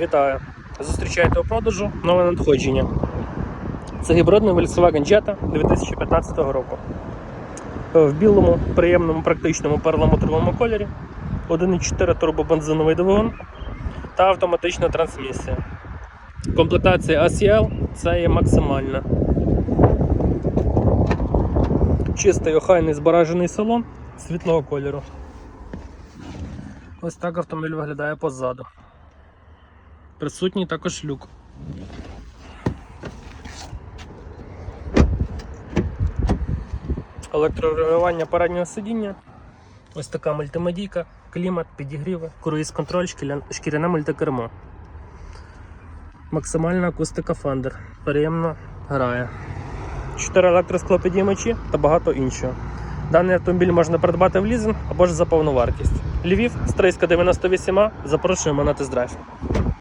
Вітаю! Зустрічайте у продажу нове надходження. Це гібридний Volkswagen Jetta 2015 року. В білому, приємному, практичному перламутровому кольорі. 1,4 турбобензиновий двигун та автоматична трансмісія. Комплектація ACL це є максимальна. Чистий охайний збережений салон світлого кольору. Ось так автомобіль виглядає позаду. Присутній також люк. Електрорегулювання переднього сидіння. Ось така мультимедійка, клімат, підігріви, круїз контроль, шкіряне мультикермо. Максимальна акустика Fender. Приємно грає. 4 електросклопідіймачі та багато іншого. Даний автомобіль можна придбати в лізинг або ж за повну вартість. Львів, Стрийська 98, запрошуємо на тест-драйв.